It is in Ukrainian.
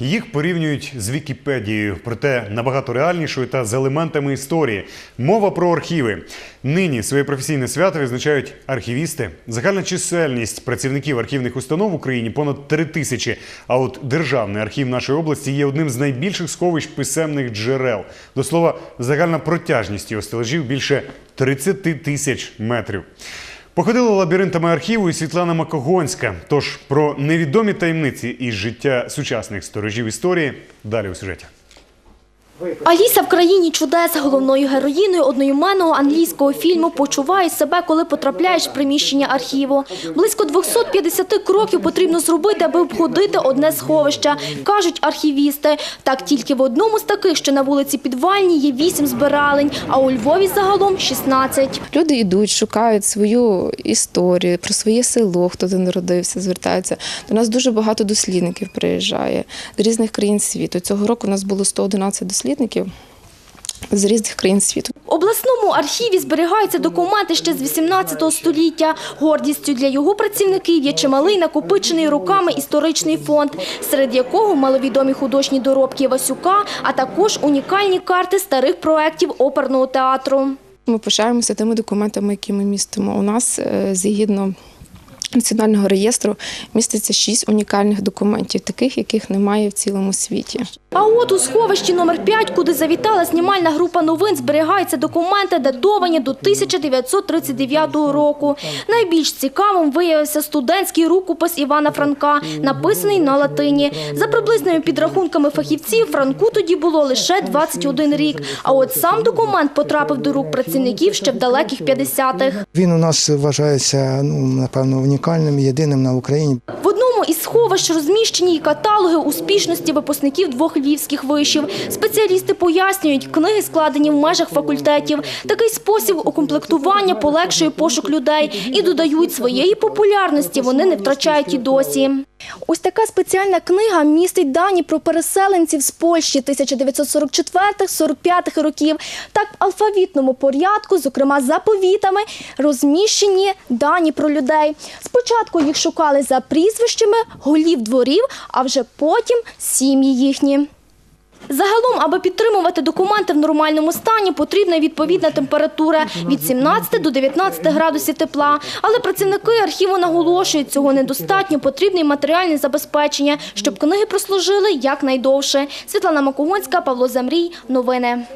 Їх порівнюють з Вікіпедією, проте набагато реальнішою та з елементами історії. Мова про архіви. Нині своє професійне свято відзначають архівісти. Загальна чисельність працівників архівних установ в Україні понад три тисячі. А от державний архів нашої області є одним з найбільших сховищ писемних джерел. До слова, загальна протяжність його стележів більше 30 тисяч метрів. Походила лабіринтами архіву і Світлана Макогонська. Тож про невідомі таємниці із життя сучасних сторожів історії далі у сюжеті. Аліса в країні чудес головною героїною одноіменного англійського фільму почуває себе, коли потрапляєш в приміщення архіву. Близько 250 кроків потрібно зробити, аби обходити одне сховище, кажуть архівісти. Так тільки в одному з таких, що на вулиці Підвальній, є вісім збиралень, а у Львові загалом 16. Люди йдуть, шукають свою історію про своє село, хто де народився, звертаються. До нас дуже багато дослідників приїжджає з різних країн світу. Цього року у нас було 111 дослідників з різних країн світу. В обласному архіві зберігаються документи ще з 18 століття. Гордістю для його працівників є чималий накопичений роками історичний фонд, серед якого маловідомі художні доробки Васюка, а також унікальні карти старих проєктів оперного театру. Ми пишаємося тими документами, які ми містимо. У нас е, згідно національного реєстру міститься шість унікальних документів, таких, яких немає в цілому світі. А от у сховищі номер 5, куди завітала знімальна група новин, зберігаються документи, датовані до 1939 року. Найбільш цікавим виявився студентський рукопис Івана Франка, написаний на латині. За приблизними підрахунками фахівців, Франку тоді було лише 21 рік. А от сам документ потрапив до рук працівників ще в далеких 50-х. Він у нас вважається ну напевно унікальним, єдиним на Україні. Одному із сховищ розміщені й каталоги успішності випускників двох львівських вишів. Спеціалісти пояснюють, книги складені в межах факультетів. Такий спосіб укомплектування полегшує пошук людей і додають своєї популярності. Вони не втрачають і досі. Ось така спеціальна книга містить дані про переселенців з Польщі 1944-45 років. Так, в алфавітному порядку, зокрема заповітами, розміщені дані про людей. Спочатку їх шукали за прізвищами голів дворів, а вже потім сім'ї їхні. Загалом, аби підтримувати документи в нормальному стані, потрібна відповідна температура від 17 до 19 градусів тепла. Але працівники архіву наголошують, цього недостатньо, потрібне й матеріальне забезпечення, щоб книги прослужили якнайдовше. Світлана Макогонська, Павло Замрій. Новини.